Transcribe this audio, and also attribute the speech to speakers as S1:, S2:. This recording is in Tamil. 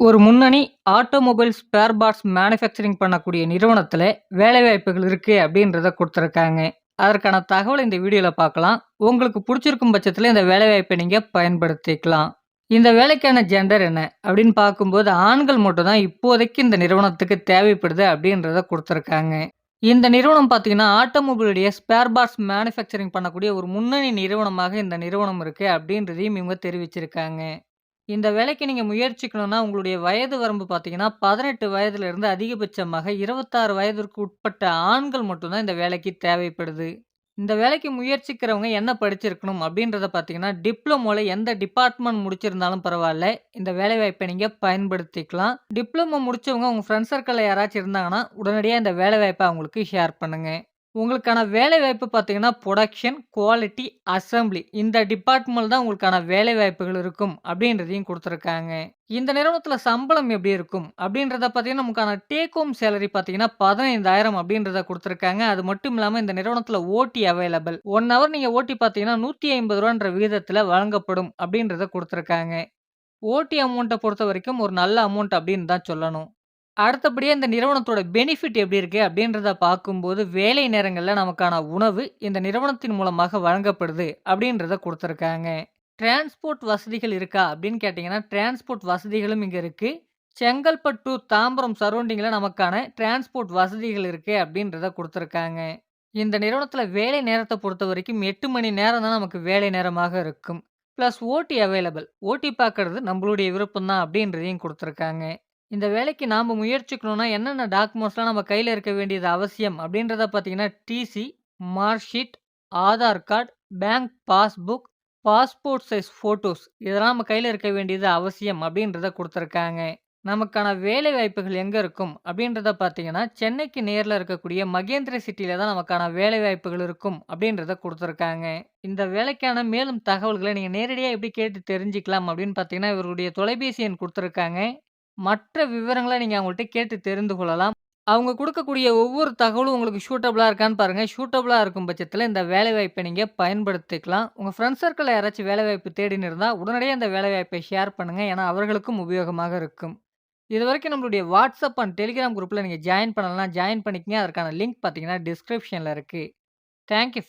S1: ஒரு முன்னணி ஆட்டோமொபைல் ஸ்பேர் பார்ட்ஸ் மேனுஃபேக்சரிங் பண்ணக்கூடிய நிறுவனத்தில் வேலைவாய்ப்புகள் இருக்குது அப்படின்றத கொடுத்துருக்காங்க அதற்கான தகவலை இந்த வீடியோவில் பார்க்கலாம். உங்களுக்கு பிடிச்சிருக்கும் பட்சத்தில் இந்த வேலைவாய்ப்பை நீங்கள் பயன்படுத்திக்கலாம். இந்த வேலைக்கான ஜெண்டர் என்ன? அப்படின்னு பார்க்கும்போது ஆண்கள் மட்டும் தான் இப்போதைக்கு இந்த நிறுவனத்துக்கு தேவைப்படுது அப்படின்றத கொடுத்துருக்காங்க இந்த நிறுவனம் பார்த்தீங்கன்னா, ஆட்டோமொபைலுடைய ஸ்பேர் பார்ட்ஸ் மேனுஃபேக்சரிங் பண்ணக்கூடிய ஒரு முன்னணி நிறுவனமாக இந்த நிறுவனம் இருக்குது அப்படின்றதையும் இவங்க தெரிவிச்சிருக்காங்க. இந்த வேலைக்கு நீங்கள் முயற்சிக்கணும்னா, உங்களுடைய வயது வரம்பு பார்த்தீங்கன்னா, 18 வயதிலிருந்து அதிகபட்சமாக 26 வயதிற்கு உட்பட்ட ஆண்கள் மட்டும்தான் இந்த வேலைக்கு தேவைப்படுது. இந்த வேலைக்கு முயற்சிக்கிறவங்க என்ன படிச்சிருக்கணும் அப்படின்றத பார்த்தீங்கன்னா, டிப்ளமோவில் எந்த டிபார்ட்மெண்ட் முடிச்சிருந்தாலும் பரவாயில்ல இந்த வேலைவாய்ப்பை நீங்கள் பயன்படுத்திக்கலாம். டிப்ளமோ முடிச்சவங்க உங்கள் ஃப்ரெண்ட்ஸ் சர்க்கிளில் யாராச்சும் இருந்தாங்கன்னா, உடனடியாக இந்த வேலைவாய்ப்பை அவங்களுக்கு ஷேர் பண்ணுங்கள் உங்களுக்கான வேலைவாய்ப்பு பார்த்தீங்கன்னா, புரொடக்ஷன், குவாலிட்டி, அசெம்பிளி இந்த டிபார்ட்மெண்ட் தான் உங்களுக்கான வேலைவாய்ப்புகள் இருக்கும் அப்படின்றதையும் கொடுத்துருக்காங்க இந்த நிறுவனத்தில் சம்பளம் எப்படி இருக்கும்? அப்படின்றத பார்த்தீங்கன்னா, நமக்கான டேக் ஹோம் சேலரி பார்த்தீங்கன்னா, 15,000 அப்படின்றத கொடுத்துருக்காங்க அது மட்டும் இல்லாமல் இந்த நிறுவனத்தில் ஓட்டி அவைலபிள். ஒன் ஹவர் நீங்கள் ஓட்டி பார்த்தீங்கன்னா, நூற்றி ஐம்பது ரூபான்ற விகிதத்தில் வழங்கப்படும் அப்படின்றத கொடுத்துருக்காங்க ஓட்டி அமௌண்ட்டை பொறுத்த வரைக்கும் ஒரு நல்ல அமௌண்ட் அப்படின்னு தான் சொல்லணும். அடுத்தபடியே இந்த நிறுவனத்தோட பெனிஃபிட் எப்படி இருக்குது அப்படின்றத பார்க்கும்போது, வேலை நேரங்களில் நமக்கான உணவு இந்த நிறுவனத்தின் மூலமாக வழங்கப்படுது அப்படின்றத கொடுத்துருக்காங்க டிரான்ஸ்போர்ட் வசதிகள் இருக்கா? அப்படின்னு கேட்டிங்கன்னா டிரான்ஸ்போர்ட் வசதிகளும் இங்கே இருக்குது செங்கல்பட்டு, தாம்பரம் சரௌண்டிங்கில் நமக்கான டிரான்ஸ்போர்ட் வசதிகள் இருக்குது அப்படின்றத கொடுத்துருக்காங்க இந்த நிறுவனத்தில் வேலை நேரத்தை பொறுத்த வரைக்கும் எட்டு மணி நேரம் தான் நமக்கு வேலை நேரமாக இருக்கும். ப்ளஸ் ஓடி அவைலபிள். ஓடி பார்க்கறது நம்மளுடைய விருப்பம் தான் அப்படின்றதையும் கொடுத்துருக்காங்க இந்த வேலைக்கு நாம் முயற்சிக்கணும்னா, என்னென்ன டாக்குமெண்ட்ஸ்லாம் நம்ம கையில் இருக்க வேண்டியது அவசியம்? அப்படின்றத பார்த்தீங்கன்னா, TC, mark sheet, Aadhaar card, bank passbook, passport size photos இதெல்லாம் நம்ம கையில் இருக்க வேண்டியது அவசியம் அப்படின்றத கொடுத்துருக்காங்க. நமக்கான வேலைவாய்ப்புகள் எங்கே இருக்கும்? அப்படின்றத பார்த்தீங்கன்னா, சென்னைக்கு நேரில் இருக்கக்கூடிய மகேந்திர சிட்டியில் தான் நமக்கான வேலைவாய்ப்புகள் இருக்கும் அப்படின்றத கொடுத்துருக்காங்க. இந்த வேலைக்கான மேலும் தகவல்களை நீங்கள் நேரடியாக எப்படி கேட்டு தெரிஞ்சுக்கலாம் அப்படின்னு பார்த்தீங்கன்னா, இவருடைய தொலைபேசி எண் கொடுத்துருக்காங்க. மற்ற விவரங்களை நீங்கள் அவங்கள்ட்ட கேட்டு தெரிந்து கொள்ளலாம். அவங்க கொடுக்கக்கூடிய ஒவ்வொரு தகவலும் உங்களுக்கு ஷூட்டபுளாக இருக்கான்னு பாருங்கள் ஷூட்டபுளாக இருக்கும் பட்சத்தில் இந்த வேலைவாய்ப்பை நீங்கள் பயன்படுத்திக்கலாம். உங்கள் ஃப்ரெண்ட்ஸ் சர்க்கிளில் யாராச்சும் வேலைவாய்ப்பு தேடின்னு இருந்தால் உடனடியே இந்த வேலைவாய்ப்பை ஷேர் பண்ணுங்க. ஏன்னா அவர்களுக்கும் உபயோகமாக இருக்கும். இதுவரைக்கும் நம்மளுடைய வாட்ஸ்அப் அண்ட் டெலிகிராம் குரூப்பில் நீங்கள் ஜாயின் பண்ணலாம் ஜாயின் பண்ணிக்கங்க. அதற்கான லிங்க் பார்த்தீங்கன்னா, டிஸ்கிரிப்ஷனில் இருக்குது தேங்க் யூ